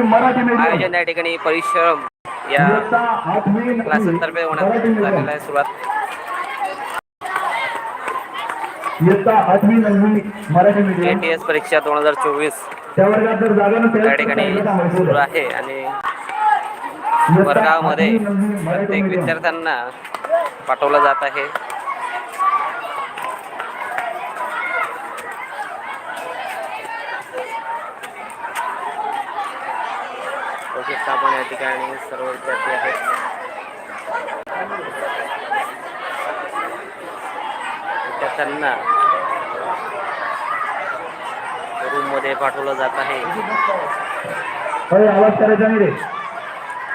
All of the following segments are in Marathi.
आयोजन या ठिकाणी परिश्रम या क्लासेसतर्फे होण्यात झालेला आहे सुरुवात. इयत्ता आठवी नववी मराठी ए मीडियम. टी एस परीक्षा दोन हजार चोवीस. त्या या ठिकाणी सुरू. आहे आणि वर्गामध्ये प्रत्येक. विद्यार्थ्यांना पाठवलं जात आहे बघू शकता आपण या ठिकाणी सर्व विद्यार्थी आहेत. विद्यार्थ्यांना रूममध्ये पाठवलं जात आहे.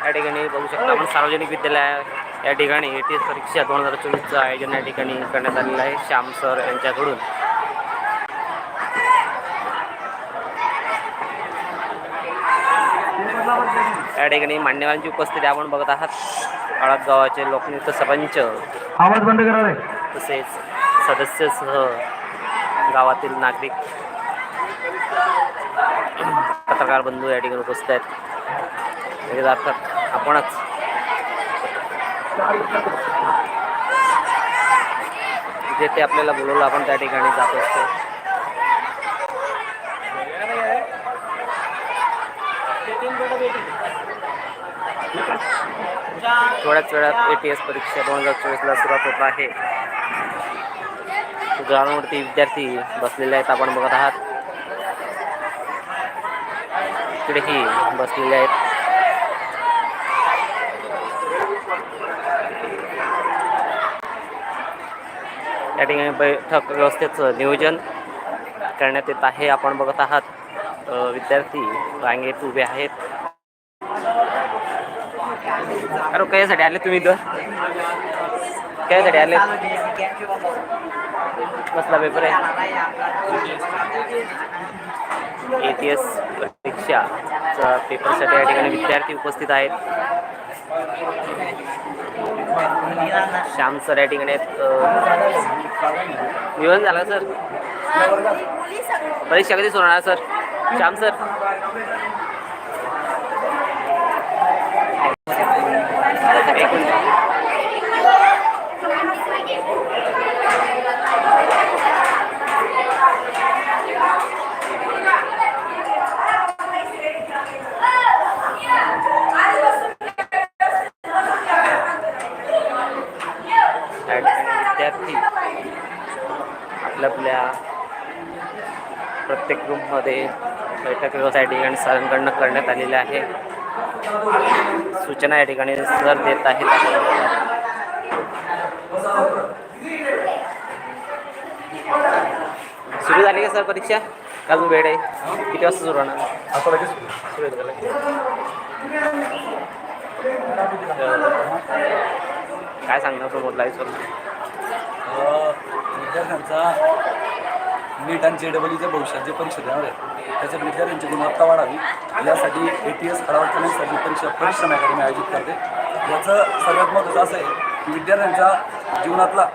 या ठिकाणी बघू शकता आपण सार्वजनिक विद्यालय या ठिकाणी ए टी एस परीक्षा दोन हजार चोवीसचं आयोजन या ठिकाणी करण्यात आलेलं आहे. श्याम सर यांच्याकडून. या ठिकाणी मान्यवरांची उपस्थिती आपण बघत आहात. आळात गावाचे लोकनृत्य सरपंच आवाज बंद करा तसेच सदस्यसह गावातील नागरिक पत्रकार बंधू या ठिकाणी उपस्थित आहेत. अर्थात आपणच जिथे ते आपल्याला बोलवलं आपण त्या ठिकाणी जात असतो. थोड्याच वेळात ए टी एस परीक्षा दोन हजार चोवीसला सुरुवात होत आहे. ग्राउंडवरती विद्यार्थी बसलेले आहेत आपण बघत आहात. इकडेही बसलेले आहेत. या ठिकाणी बैठक व्यवस्थेचं नियोजन करण्यात येत आहे. आपण बघत आहात विद्यार्थी रांगेत उभे आहेत. अरे कशासाठी आले तुम्ही इथं? कशासाठी आले? कसला पेपर आहे? ए टी एस परीक्षाचा पेपरसाठी या ठिकाणी विद्यार्थी उपस्थित आहेत. श्याम सर या ठिकाणी आहेत. अ, निवडून सर? परीक्षा कधी सुरू सर? श्याम सर एक मिनिट त्या ठिकाणी विद्यार्थी आपल्या आपल्या प्रत्येक रूममध्ये बैठक व्यवसाय ठिकाणी सरांकडनं करण्यात आलेले आहे. सूचना या ठिकाणी सर देत आहेत. सुरू झाली का सर परीक्षा? काल अजून वेळ आहे. किती वाजता सुरू होणार? सुरू काय सांगणार समोर लाईव्ह सर विद्यार्थ्यांचा नीट आणि जे डबलईच्या भविष्यात जे परीक्षा देणार आहे त्याच्या विद्यार्थ्यांची गुणवत्ता वाढावी. यासाठी ए टी एस खराब करण्यासाठी परीक्षा परिश्रम अकॅडमी आयोजित करते. याचं सगळ्यात महत्त्वाचं असं आहे की विद्यार्थ्यांच्या जीवनातला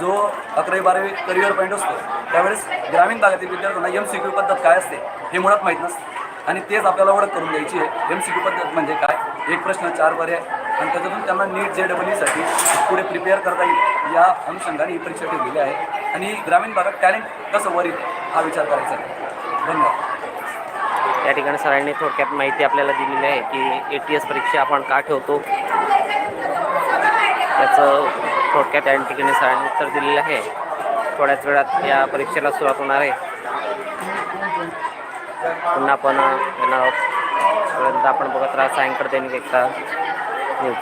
जो अकरावी बारावी करिअर पॉईंट असतो त्यावेळेस ग्रामीण भागातील विद्यार्थ्यांना एम सी क्यू पद्धत काय असते हे मुळात माहीत नसतं. आणि तेच आपल्याला ओळख करून द्यायची आहे. एम सी क्यू पद्धत म्हणजे काय? एक प्रश्न चार पर्याय. आणि त्याच्यातून त्यांना नीट जे डबल ईसाठी पुढे प्रिपेअर करता येईल या अनुषंगाने ही परीक्षा ठेवलेली आहे. आणि ग्रामीण भागात टॅलेंट कसं वर येईल हा विचार करायचा आहे. धन्यवाद. या ठिकाणी सरांनी थोडक्यात माहिती आपल्याला दिलेली आहे की ए टी एस परीक्षा आपण का ठेवतो? त्याचं थोडक्यात या ठिकाणी सरांनी उत्तर दिलेलं आहे. थोड्याच वेळात या परीक्षेला सुरुवात होणार आहे. पुन्हा आपण येणार आहोत आपण बघत राहा सायंकाळ दैनिक एकता न्यूज.